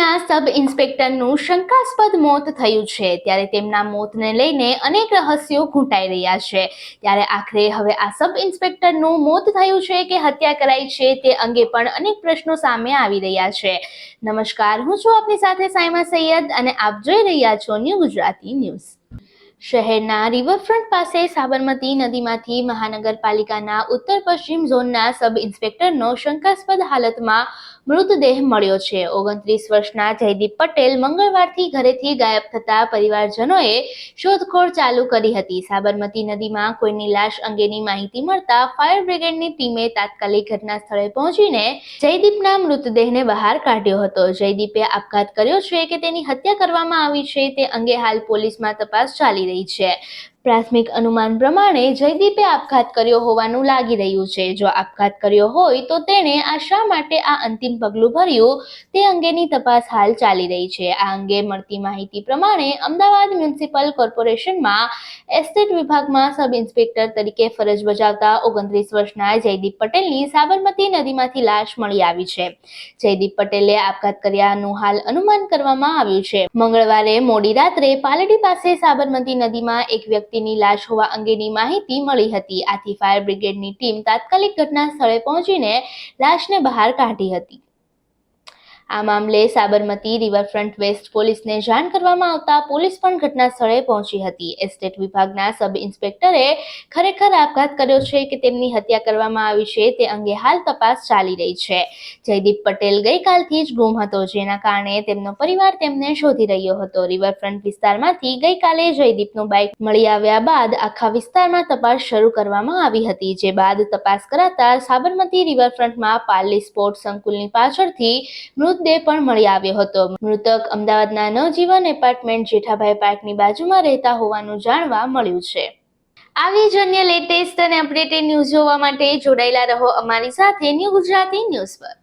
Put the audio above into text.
સાબરમતીના સબ ઇન્સ્પેક્ટરનું શંકાસ્પદ મોત થયું છે. ત્યારે તેમના મોતને લઈને અનેક રહસ્યો ઘૂંટાઈ રહ્યા છે. ત્યારે આખરે હવે આ સબ ઇન્સ્પેક્ટરનું મોત થયું છે કે હત્યા કરાઈ છે તે અંગે પણ અનેક પ્રશ્નો સામે આવી રહ્યા છે. નમસ્કાર, હું છું આપની સાથે સાયમા સૈયદ અને આપ જોઈ રહ્યા છો ન્યૂ ગુજરાતી ન્યૂઝ. શહેરના રિવરફ્રન્ટ પાસે સાબરમતી નદીમાંથી મહાનગરપાલિકાના ઉત્તર પશ્ચિમ ઝોનના સબ ઇન્સ્પેક્ટરનો શંકાસ્પદ હાલતમાં મૃતદેહ મળ્યો છે. ઓગણત્રીસ વર્ષના જયદીપ પટેલ મંગળવારથી ઘરેથી ગાયબ થતા પરિવારજનોએ શોધખોળ ચાલુ કરી હતી. સાબરમતી નદીમાં કોઈની લાશ અંગેની માહિતી મળતા ફાયર બ્રિગેડની ટીમે તાત્કાલિક ઘટના સ્થળે પહોંચીને જયદીપના મૃતદેહને બહાર કાઢ્યો હતો. જયદીપે આપઘાત કર્યો છે કે તેની હત્યા કરવામાં આવી છે તે અંગે હાલ પોલીસમાં તપાસ ચાલી રહી છે. પ્રાથમિક અનુમાન પ્રમાણે જયદીપે આપઘાત કર્યો હોવાનું લાગી રહ્યું છે. જો આપઘાત કર્યો હોય તો તેણે આ શા માટે આ અંતિમ પગલું ભર્યું? તે અંગેની તપાસ હાલ ચાલી રહી છે. આ અંગે મળતી માહિતી પ્રમાણે અમદાવાદ મ્યુનિસિપલ કોર્પોરેશનમાં એસ્ટેટ વિભાગમાં સબ ઇન્સ્પેક્ટર તરીકે ફરજ બજાવતા ઓગણત્રીસ વર્ષના જયદીપ પટેલની સાબરમતી નદીમાંથી લાશ મળી આવી છે. જયદીપ પટેલે આપઘાત કર્યાનું હાલ અનુમાન કરવામાં આવ્યું છે. મંગળવારે મોડી રાત્રે પાલડી પાસે સાબરમતી નદીમાં એક વ્યક્તિની લાશ હોવા અંગેની માહિતી મળી હતી. આથી ફાયર બ્રિગેડની ટીમ તાત્કાલિક ઘટના સ્થળે પહોંચીને લાશને બહાર કાઢી હતી. આ મામલે સાબરમતી રિવરફ્રન્ટ વેસ્ટ પોલીસને જાણ કરવામાં આવતા પોલીસ પણ ઘટના સ્થળે પહોંચી હતી. એસ્ટેટ વિભાગના સબ ઇન્સ્પેક્ટરે ખરેખર આપઘાત કર્યો છે કે તેમની હત્યા કરવામાં આવી છે તે અંગે હાલ તપાસ ચાલી રહી છે. જયદીપ પટેલ ગઈકાલથી જ ગુમ હતો, જેના કારણે તેમનો પરિવાર તેમને શોધી રહ્યો હતો. રિવરફ્રન્ટ વિસ્તારમાંથી ગઈકાલે જયદીપનું બાઇક મળી આવ્યા બાદ આખા વિસ્તારમાં તપાસ શરૂ કરવામાં આવી હતી, જે બાદ તપાસ કરાતા સાબરમતી રિવરફ્રન્ટમાં પાર્લી સ્પોર્ટ સંકુલની પાછળથી મૃતદેહ પણ મળી આવ્યો હતો. મૃતક અમદાવાદના નવજીવન એપાર્ટમેન્ટ જેઠાભાઈ પાર્કની બાજુમાં રહેતા હોવાનું જાણવા મળ્યું છે. આવી જ અન્ય લેટેસ્ટ અને અપડેટેડ ન્યૂઝ જોવા માટે જોડાયેલા રહો અમારી સાથે ન્યૂ ગુજરાતી ન્યૂઝ પર.